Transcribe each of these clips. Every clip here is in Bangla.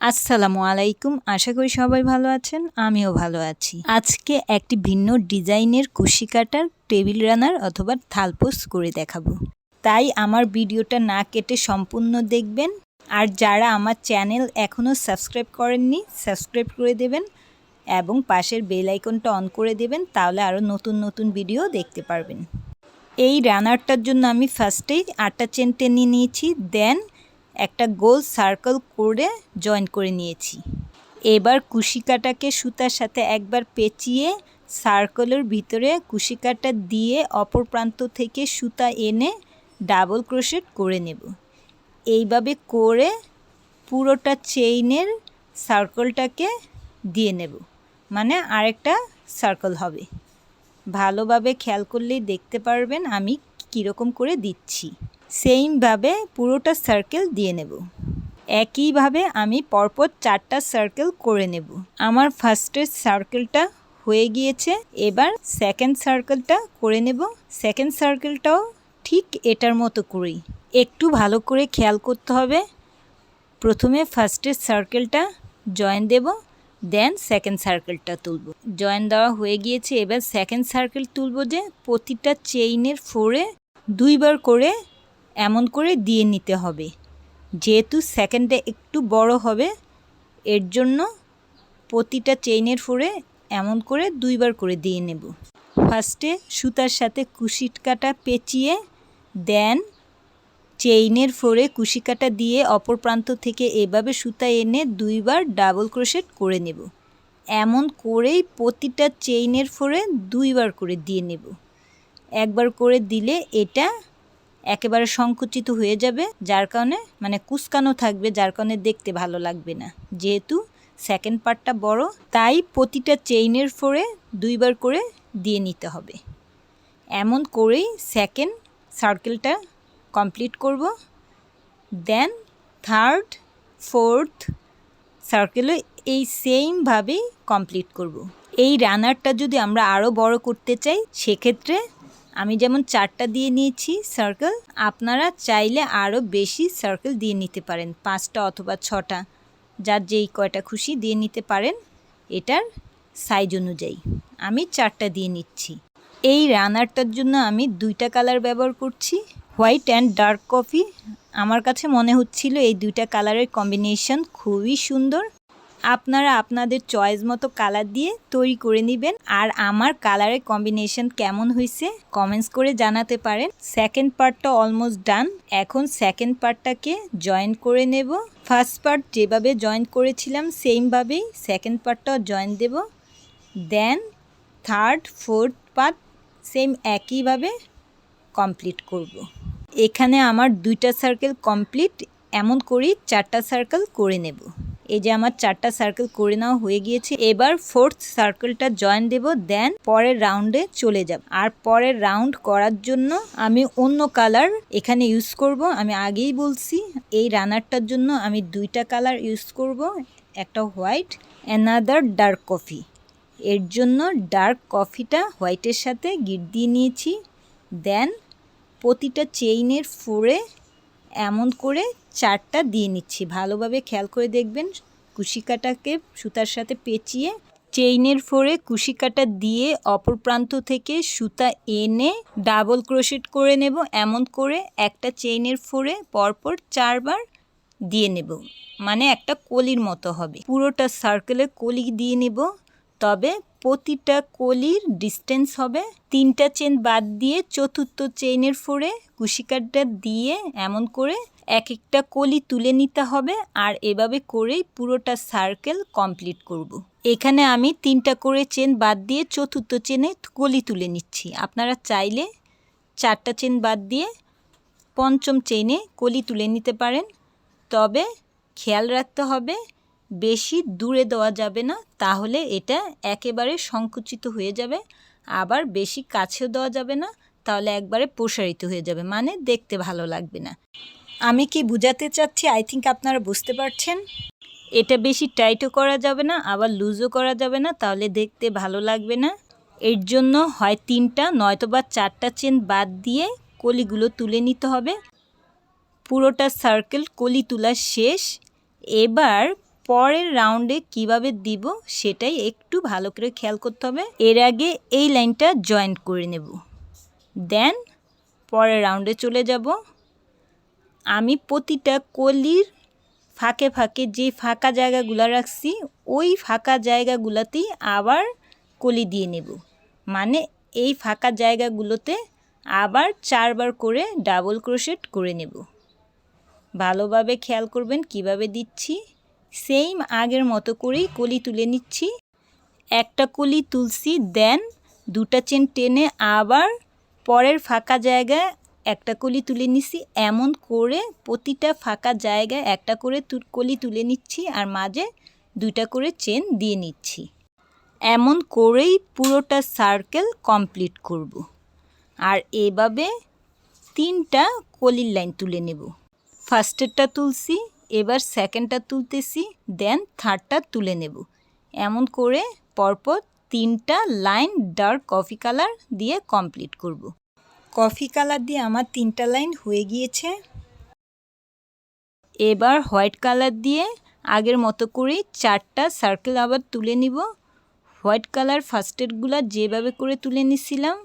আসসালামু আলাইকুম। আশা করি সবাই ভালো আছেন, আমিও ভালো আছি। আজকে একটি ভিন্ন ডিজাইনের কুশি কাটার টেবিল রানার অথবা থালপোস করে দেখাবো। তাই আমার ভিডিওটা না কেটে সম্পূর্ণ দেখবেন। আর যারা আমার চ্যানেল এখনও সাবস্ক্রাইব করেননি, সাবস্ক্রাইব করে দেবেন এবং পাশের বেল আইকনটা অন করে দেবেন, তাহলে আরও নতুন নতুন ভিডিও দেখতে পারবেন। এই রানারটার জন্য আমি ফার্স্টেই আটটা চেন টেনে নিয়েছি দেন একটা গোল সার্কেল করে জয়েন করে নিয়েছি। এবার কুশিকাটাকে সুতার সাথে একবার পেঁচিয়ে সার্কেলের ভিতরে কুশিকাটা দিয়ে অপর প্রান্ত থেকে সুতা এনে ডাবল ক্রোশেট করে নেব। এইভাবে করে পুরোটা চেইনের সার্কেলটাকে দিয়ে নেব। মানে আরেকটা সার্কেল হবে। ভালোভাবে খেয়াল করলেই দেখতে পারবেন আমি কীরকম করে দিচ্ছি। সেইমভাবে পুরোটা সার্কেল দিয়ে নেব। একইভাবে আমি পরপর চারটা সার্কেল করে নেব। আমার ফার্স্টের সার্কেলটা হয়ে গিয়েছে, এবার সেকেন্ড সার্কেলটা করে নেব। সেকেন্ড সার্কেলটাও ঠিক এটার মতো করেই। একটু ভালো করে খেয়াল করতে হবে। প্রথমে ফার্স্টের সার্কেলটা জয়েন দেব দেন সেকেন্ড সার্কেলটা তুলব। জয়েন দেওয়া হয়ে গিয়েছে, এবার সেকেন্ড সার্কেল তুলব যে প্রতিটা চেইনের ফোরে দুইবার করে এমন করে দিয়ে নিতে হবে। যেহেতু সেকেন্ডে একটু বড় হবে, এর জন্য প্রতিটা চেইনের ফোরে এমন করে দুইবার করে দিয়ে নেব। ফার্স্টে সুতার সাথে কুশিট কাটা পেঁচিয়ে দেন চেইনের ফোরে কুশি কাটা দিয়ে অপর প্রান্ত থেকে এভাবে সুতা এনে দুইবার ডাবল ক্রোশেট করে নেব। এমন করেই প্রতিটা চেইনের ফোরে দুইবার করে দিয়ে নেব। একবার করে দিলে এটা একেবারে সংকুচিত হয়ে যাবে, যার কারণে মানে কুচকানো থাকবে, যার কারণে দেখতে ভালো লাগবে না। যেহেতু সেকেন্ড পার্টটা বড়, তাই প্রতিটা চেইনের ফোরে দুইবার করে দিয়ে নিতে হবে। এমন করেই সেকেন্ড সার্কেলটা কমপ্লিট করব। দেন থার্ড ফোর্থ সার্কেলও এই সেমভাবেই কমপ্লিট করব। এই রানারটা যদি আমরা আরও বড় করতে চাই, সেক্ষেত্রে আমি যেমন চারটা দিয়ে নিয়েছি সার্কেল আপনারা চাইলে আরও বেশি সার্কেল দিয়ে নিতে পারেন, পাঁচটা অথবা ছটা। যার যেই কয়টা খুশি দিয়ে নিতে পারেন, এটার সাইজ অনুযায়ী। আমি চারটা দিয়ে নিচ্ছি। এই রানারটার জন্য আমি দুইটা কালার ব্যবহার করছি হোয়াইট অ্যান্ড ডার্ক কফি আমার কাছে মনে হচ্ছিল এই দুইটা কালারের কম্বিনেশন খুবই সুন্দর। আপনারা আপনাদের চয়েস মতো কালার দিয়ে তৈরি করে নেবেন। আর আমার কালারের কম্বিনেশন কেমন হয়েছে কমেন্টস করে জানাতে পারেন। সেকেন্ড পার্টটা অলমোস্ট ডান এখন সেকেন্ড পার্টটাকে জয়েন করে নেব। ফার্স্ট পার্ট যেভাবে জয়েন করেছিলাম সেমভাবেই সেকেন্ড পার্টটাও জয়েন দেব। Then third fourth part same একইভাবে কমপ্লিট করব। এখানে আমার দুইটা সার্কেল কমপ্লিট এমন করেই চারটা সার্কেল করে নেব। এই যে আমার চারটা সার্কেল করে নেওয়া হয়ে গিয়েছে, এবার ফোর্থ সার্কেলটা জয়েন দেব দেন পরের রাউন্ডে চলে যাব। আর পরের রাউন্ড করার জন্য আমি অন্য কালার এখানে ইউজ করব। আমি আগেই বলছি, এই রানারটার জন্য আমি দুইটা কালার ইউজ করব, একটা হোয়াইট অ্যানাদার ডার্ক কফি এর জন্য ডার্ক কফিটা হোয়াইটের সাথে গিট দিয়ে নিয়েছি দেন প্রতিটা চেইনের ফোরে এমন করে চারটা দিয়ে নিচ্ছি। ভালোভাবে খেয়াল করে দেখবেন কুশিকাটাকে সুতার সাথে পেঁচিয়ে চেইনের ফোরে কুশিকাটা দিয়ে অপর প্রান্ত থেকে সুতা এনে ডাবল ক্রোশেট করে নেব। এমন করে একটা চেইনের ফোরে পরপর চারবার দিয়ে নেব। মানে একটা কলির মতো হবে। পুরোটা সার্কেলে কলি দিয়ে নেব। তবে প্রতিটা কলির ডিস্টেন্স হবে। তিনটা চেন বাদ দিয়ে চতুর্থ চেইনের ফোরে কুশিকারটা দিয়ে এমন করে এক একটা কলি তুলে নিতে হবে আর এভাবে করেই পুরোটা সার্কেল কমপ্লিট করব। এখানে আমি তিনটা করে চেন বাদ দিয়ে চতুর্থ চেনে কলি তুলে নিচ্ছি। আপনারা চাইলে চারটা চেন বাদ দিয়ে পঞ্চম চেনে কলি তুলে নিতে পারেন। তবে খেয়াল রাখতে হবে বেশি দূরে দেওয়া যাবে না, তাহলে এটা একেবারে সংকুচিত হয়ে যাবে। আবার বেশি কাছেও দেওয়া যাবে না, তাহলে একবারে প্রসারিত হয়ে যাবে মানে দেখতে ভালো লাগবে না। আমি কি বুঝাতে চাচ্ছি? আই থিঙ্ক আপনারা বুঝতে পারছেন। এটা বেশি টাইটও করা যাবে না, আবার লুজও করা যাবে না, তাহলে দেখতে ভালো লাগবে না। এর জন্য হয় তিনটা, নয়তো বা চারটা চেন বাদ দিয়ে কলিগুলো তুলে নিতে হবে। পুরোটা সার্কেল কলি তোলা শেষ। এবার পরের রাউন্ডে কীভাবে দিব সেটাই একটু ভালো করে খেয়াল করতে হবে। এর আগে এই লাইনটা জয়েন্ট করে নেব। দেন পরের রাউন্ডে চলে যাব। আমি প্রতিটা কলির ফাঁকে ফাঁকে যে ফাঁকা জায়গাগুলো রাখছি, ওই ফাঁকা জায়গাগুলোতেই আবার কলি দিয়ে নেব। মানে এই ফাঁকা জায়গাগুলোতে আবার চারবার করে ডাবল ক্রোশেট করে নেব। ভালোভাবে খেয়াল করবেন কীভাবে দিচ্ছি। সেম আগের মতো করেই কলি তুলে নিচ্ছি। একটা কলি তুলছি দেন দুটা চেন টেনে আবার পরের ফাঁকা জায়গায় একটা কলি তুলে নিচ্ছি এমন করে প্রতিটা ফাঁকা জায়গায় একটা করে কলি তুলে নিচ্ছি আর মাঝে দুইটা করে চেন দিয়ে নিচ্ছি। এমন করেই পুরোটা সার্কেল কমপ্লিট করব। আর এভাবে তিনটা কলির লাইন তুলে নেব। ফার্স্টেরটা তুলছি এবার সেকেন্ডটা তুলতেছি দেন থার্ডটা তুলে নেব। এমন করে পরপর তিনটা লাইন ডার্ক কফি কালার দিয়ে কমপ্লিট করব। কফি কালার দিয়ে আমার তিনটা লাইন হয়ে গিয়েছে। এবার হোয়াইট কালার দিয়ে আগের মতো করেই চারটা সার্কেল আবার তুলে নিব। হোয়াইট কালার ফার্স্টেরগুলো যেভাবে করে তুলে নিছিলাম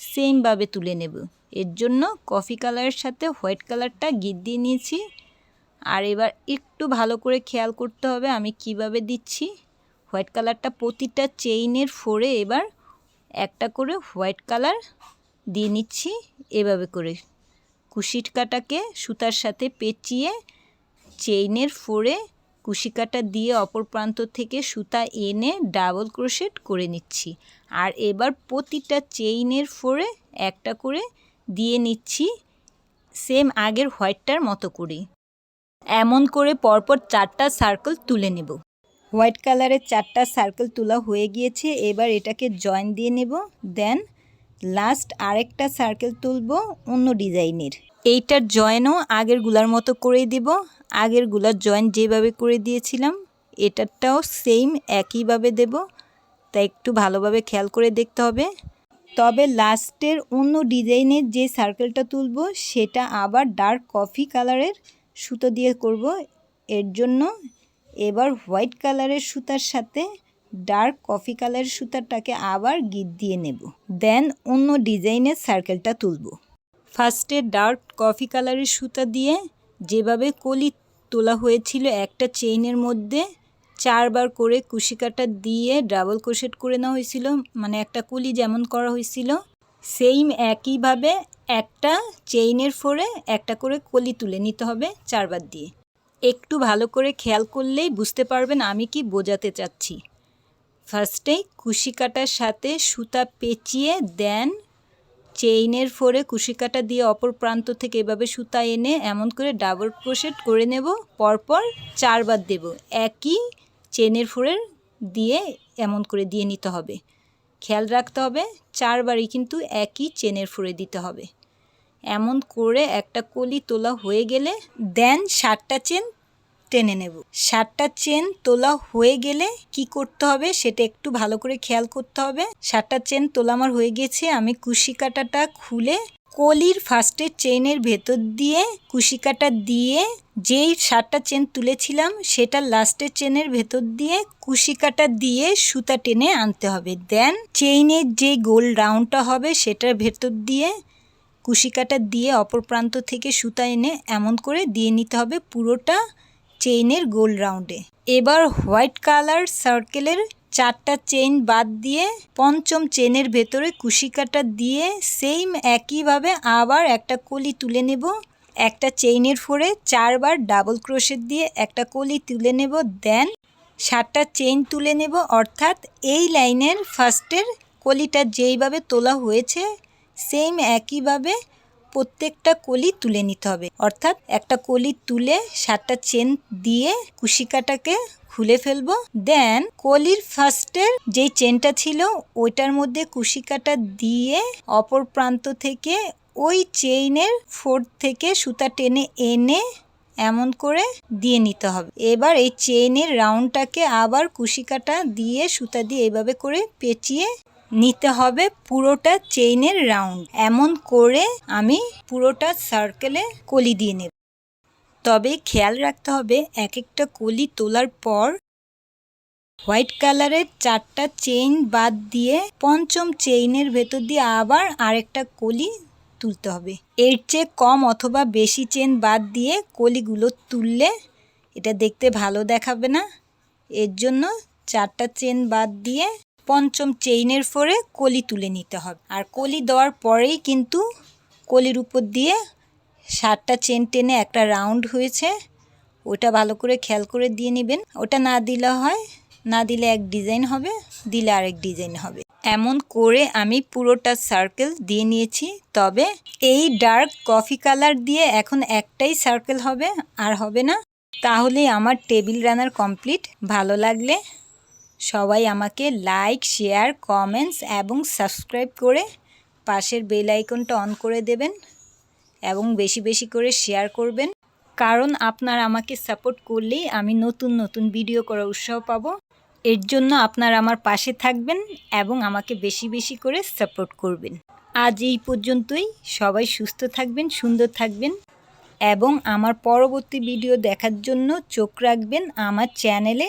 সেমভাবে তুলে নেব। এর জন্য কফি কালারের সাথে হোয়াইট কালারটা গিট দিয়ে নিয়েছি। আর এবার একটু ভালো করে খেয়াল করতে হবে আমি কীভাবে দিচ্ছি। হোয়াইট কালারটা প্রতিটা চেইনের ফোরে এবার একটা করে হোয়াইট কালার দিয়ে নিচ্ছি এভাবে করে। কুশিট কাটাকে সুতার সাথে পেঁচিয়ে চেইনের ফোরে কুশি কাটা দিয়ে অপর প্রান্ত থেকে সুতা এনে ডাবল ক্রোশেট করে নিচ্ছি। আর এবার প্রতিটা চেইনের ফোরে একটা করে দিয়ে নিচ্ছি সেম আগের হোয়াইটটার মতো করে এমন করে পরপর চারটা সার্কেল তুলে নেব। হোয়াইট কালারের চারটা সার্কেল তোলা হয়ে গিয়েছে, এবার এটাকে জয়েন দিয়ে নেব। দেন লাস্ট আরেকটা সার্কেল তুলব অন্য ডিজাইনের এইটার জয়েনও আগেরগুলার মতো করে দিব। আগেরগুলার জয়েন যেভাবে করে দিয়েছিলাম, এটারটাও সেম একইভাবে দেব। তাই একটু ভালোভাবে খেয়াল করে দেখতে হবে। তবে লাস্টের অন্য ডিজাইনের যে সার্কেলটা তুলব, সেটা আবার ডার্ক কফি কালারের সুতো দিয়ে করব। এর জন্য এবার হোয়াইট কালারের সুতার সাথে ডার্ক কফি কালারের সুতাটাকে আবার গিট দিয়ে নেব। দেন অন্য ডিজাইনের সার্কেলটা তুলব। ফার্স্টে ডার্ক কফি কালারের সুতা দিয়ে যেভাবে কলি তোলা হয়েছিল একটা চেইনের মধ্যে চারবার করে কুশিকাটা দিয়ে ডাবল ক্রোশেট করে নেওয়া হয়েছিল। মানে একটা কলি যেমন করা হয়েছিল সেইম একইভাবে একটা চেইনের ফোরে একটা করে কলি তুলে নিতে হবে চারবার দিয়ে। একটু ভালো করে খেয়াল করলেই বুঝতে পারবেন আমি কি বোঝাতে চাচ্ছি। ফার্স্টে কুশি কাটার সাথে সুতা পেঁচিয়ে, দেন চেইনের ফোরে কুশি কাটা দিয়ে অপর প্রান্ত থেকে এভাবে সুতা এনে এমন করে ডাবল ক্রোশেট করে নেব, পরপর চারবার দেব। একই চেনের ফোরের দিয়ে এমন করে দিয়ে নিতে হবে। খেয়াল রাখতে হবে, চারবারই কিন্তু একই চেনের ফোরে দিতে হবে। এমন করে একটা কলি তোলা হয়ে গেলে দেন সাতটা চেন টেনে নেব। সাতটা চেন তোলা হয়ে গেলে কি করতে হবে সেটা একটু ভালো করে খেয়াল করতে হবে। সাতটা চেন তোলা আমার হয়ে গেছে, আমি কুশি কাটাটা খুলে কলির ফার্স্টে চেইনের ভেতর দিয়ে কুশি কাটা দিয়ে যেই সাতটা চেন তুলেছিলাম সেটা লাস্টের চেনের ভেতর দিয়ে কুশি কাটা দিয়ে সুতা টেনে আনতে হবে। দেন চেইনের যে গোল রাউন্ডটা হবে সেটার ভেতর দিয়ে কুশি কাটা দিয়ে অপর প্রান্ত থেকে সুতা এনে এমন করে দিয়ে নিতে হবে পুরোটা চেইনের গোল রাউন্ডে। এবার হোয়াইট কালার সার্কেলের চারটা চেইন বাদ দিয়ে পঞ্চম চেনের ভেতরে কুশি কাটা দিয়ে সেম একইভাবে আবার একটা কলি তুলে নেব। একটা চেইনের ফোরে চারবার ডাবল ক্রোশেট দিয়ে একটা কলি তুলে নেব, দেন সাতটা চেইন তুলে নেব। অর্থাৎ এই লাইনের ফার্স্টের কলিটা যেইভাবে তোলা হয়েছে সেম একইভাবে প্রত্যেকটা কলি তুলে নিতে হবে। অর্থাৎ একটা কলি তুলে সাতটা চেন দিয়ে কুশিকাটাকে খুলে ফেলব। দেন কলির ফার্স্টের যেই চেনটা ছিল, ওইটার মধ্যে কুশিকাটা দিয়ে অপর প্রান্ত থেকে ওই চেইনের ফোর থেকে সুতা টেনে এনে এমন করে দিয়ে নিতে হবে। এবার এই চেইনের রাউন্ডটাকে আবার কুশিকাটা দিয়ে সুতা দিয়ে এভাবে করে পেঁচিয়ে নিতে হবে পুরোটা চেইনের রাউন্ড এমন করে আমি পুরোটা সার্কেলে কলি দিয়ে নেব। তবে খেয়াল রাখতে হবে এক একটা কলি তোলার পর হোয়াইট কালারের চারটা চেইন বাদ দিয়ে পঞ্চম চেইনের ভেতর দিয়ে আবার আরেকটা কলি তুলতে হবে। এর চেয়ে কম অথবা বেশি চেন বাদ দিয়ে কলিগুলো তুললে এটা দেখতে ভালো দেখাবে না। এর জন্য চারটা চেন বাদ দিয়ে পঞ্চম চেইনের ফোরে কলি তুলে নিতে হবে। আর কলি দেওয়ার পরেই কিন্তু কলির উপর দিয়ে সাতটা চেন টেনে একটা রাউন্ড হয়েছে, ওটা ভালো করে খেয়াল করে দিয়ে নেবেন। ওটা না দিলে হয়, না দিলে এক ডিজাইন হবে, দিলে আরেক ডিজাইন হবে। এমন করে আমি পুরোটা সার্কেল দিয়ে নিয়েছি, তবে এই ডার্ক কফি কালার দিয়ে এখন একটাই সার্কেল হবে, আর হবে না। তাহলে আমার টেবিল রানার কমপ্লিট ভালো লাগলে সবাই আমাকে লাইক শেয়ার কমেন্টস এবং সাবস্ক্রাইব করে পাশের বেল আইকনটা অন করে দেবেন এবং বেশি বেশি করে শেয়ার করবেন। কারণ আপনারা আমাকে সাপোর্ট করলেই আমি নতুন নতুন ভিডিও করার উৎসাহ পাবো। এর জন্য আপনারা আমার পাশে থাকবেন এবং আমাকে বেশি বেশি করে সাপোর্ট করবেন। আজ এই পর্যন্তই। সবাই সুস্থ থাকবেন, সুন্দর থাকবেন এবং আমার পরবর্তী ভিডিও দেখার জন্য চোখ রাখবেন আমার চ্যানেলে